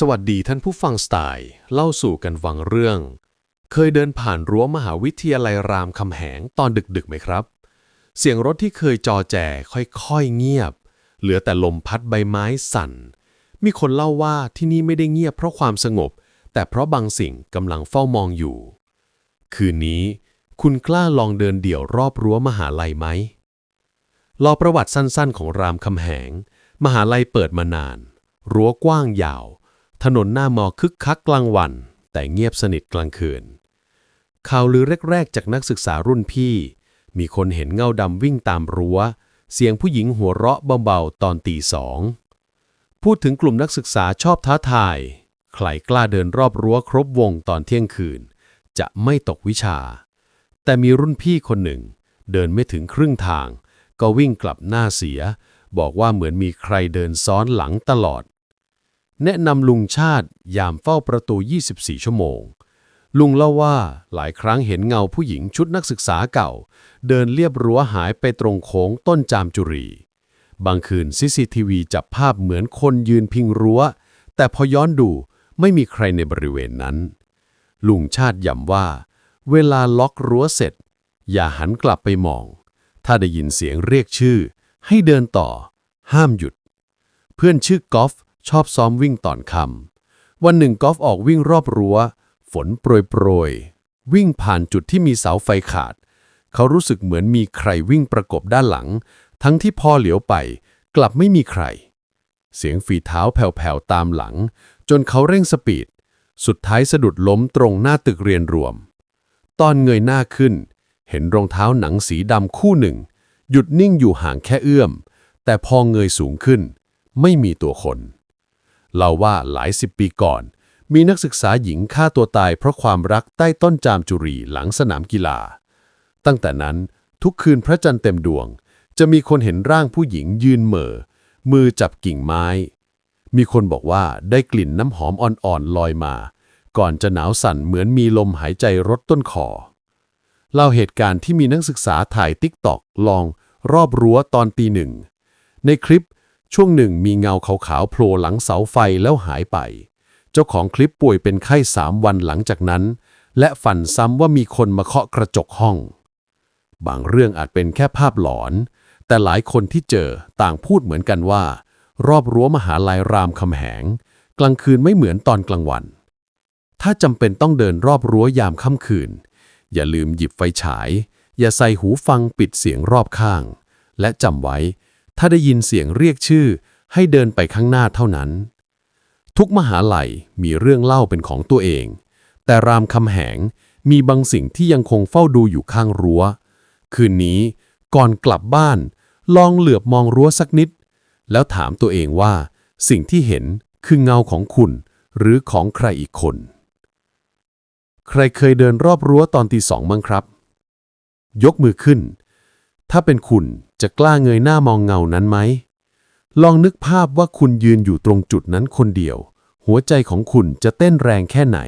สวัสดีท่านผู้ฟังสไตล์เล่าสู่กันฟังเรื่อง เคยเดินผ่านรั้วมหาวิทยาลัยรามคำแหงตอนดึกๆไหมครับ เสียงรถที่เคยจอแจค่อยๆเงียบ เหลือแต่ลมพัดใบไม้สั่น มีคนเล่าว่าที่นี่ไม่ได้เงียบเพราะความสงบ แต่เพราะบางสิ่งกำลังเฝ้ามองอยู่ คืนนี้คุณกล้าลองเดินเดี่ยวรอบรั้วมหาลัยไหมรอประวัติสั้นๆ ของรามคำแหง มหาลัยเปิดมานาน รั้วกว้างยาว ถนนหน้ามอคึกคักกลางวัน แต่เงียบสนิทกลางคืน ข่าวลือแรกๆ จากนักศึกษารุ่นพี่ มีคนเห็นเงาดำวิ่งตามรั้ว เสียงผู้หญิงหัวเราะเบาๆ ตอนตีสอง พูดถึงกลุ่มนักศึกษาชอบท้าทาย ใครกล้าเดินรอบรั้วครบวงตอนเที่ยงคืน จะไม่ตกวิชา แต่มีรุ่นพี่คนหนึ่ง เดินไม่ถึงครึ่งทาง ก็วิ่งกลับหน้าเสีย บอกว่าเหมือนมีใครเดินซ้อนหลังตลอด แนะนำลุงชาติยามเฝ้าประตู 24 ชั่วโมง ลุงเล่าว่าหลายครั้งเห็นเงาผู้หญิงชุดนักศึกษาเก่า เดินเลียบรั้วหายไปตรงโค้งต้นจามจุรี บางคืนซีซีทีวีจับภาพเหมือนคนยืนพิงรั้ว แต่พอย้อนดูไม่มีใครในบริเวณนั้น ลุงชาติย้ำว่า เวลาล็อกรั้วเสร็จ อย่าหันกลับไปมอง ถ้าได้ยินเสียงเรียกชื่อ ให้เดินต่อ ห้ามหยุด เพื่อนชื่อกอล์ฟ ชอบซ้อมวิ่งตอนค่ำวันหนึ่งกอล์ฟออกวิ่งรอบรั้ว ฝนโปรยโปรย วิ่งผ่านจุดที่มีเสาไฟขาด เขารู้สึกเหมือนมีใครวิ่งประกบด้านหลัง ทั้งที่พอเหลียวไป กลับไม่มีใคร เสียงฝีเท้าแผ่วๆตามหลัง จนเขาเร่งสปีด สุดท้ายสะดุดล้มตรงหน้าตึกเรียนรวม ตอนเงยหน้าขึ้น เห็นรองเท้าหนังสีดำคู่หนึ่ง หยุดนิ่งอยู่ห่างแค่เอื้อม แต่พอเงยสูงขึ้น ไม่มีตัวคน เล่าว่าหลายสิบปีก่อน มีนักศึกษาหญิงฆ่าตัวตายเพราะความรักใต้ต้นจามจุรีหลังสนามกีฬา ตั้งแต่นั้นทุกคืนพระจันทร์เต็มดวง จะมีคนเห็นร่างผู้หญิงยืนเหม่อ มือจับกิ่งไม้ มีคนบอกว่าได้กลิ่นน้ำหอมอ่อนๆลอยมา ก่อนจะหนาวสั่นเหมือนมีลมหายใจรดต้นคอเล่าเหตุการณ์ที่มีนักศึกษาถ่ายติ๊กตอกลองรอบรั้วตอนตีหนึ่ง ในคลิป ช่วงหนึ่งมีเงาขาวๆโผล่หลังเสาไฟแล้วหายไป เจ้าของคลิปป่วยเป็นไข้สามวันหลังจากนั้น และฝันซ้ำว่ามีคนมาเคาะกระจกห้อง บางเรื่องอาจเป็นแค่ภาพหลอน แต่หลายคนที่เจอต่างพูดเหมือนกันว่า รอบรั้วมหาลัยรามคำแหง กลางคืนไม่เหมือนตอนกลางวัน ถ้าจำเป็นต้องเดินรอบรั้วยามค่ำคืน อย่าลืมหยิบไฟฉาย อย่าใส่หูฟังปิดเสียงรอบข้าง และจำไว้ ถ้าได้ยินเสียงเรียกชื่อ ให้เดินไปข้างหน้าเท่านั้น ทุกมหาลัยมีเรื่องเล่าเป็นของตัวเอง แต่รามคำแหงมีบางสิ่งที่ยังคงเฝ้าดูอยู่ข้างรั้ว คืนนี้ก่อนกลับบ้าน ลองเหลือบมองรั้วสักนิด แล้วถามตัวเองว่า สิ่งที่เห็นคือเงาของคุณ หรือของใครอีกคน ใครเคยเดินรอบรั้วตอนตีสองมั้งครับ ยกมือขึ้น ถ้าเป็นคุณ จะกล้าเงยหน้ามองเงานั้นไหม ลองนึกภาพว่าคุณยืนอยู่ตรงจุดนั้นคนเดียว หัวใจของคุณจะเต้นแรงแค่ไหน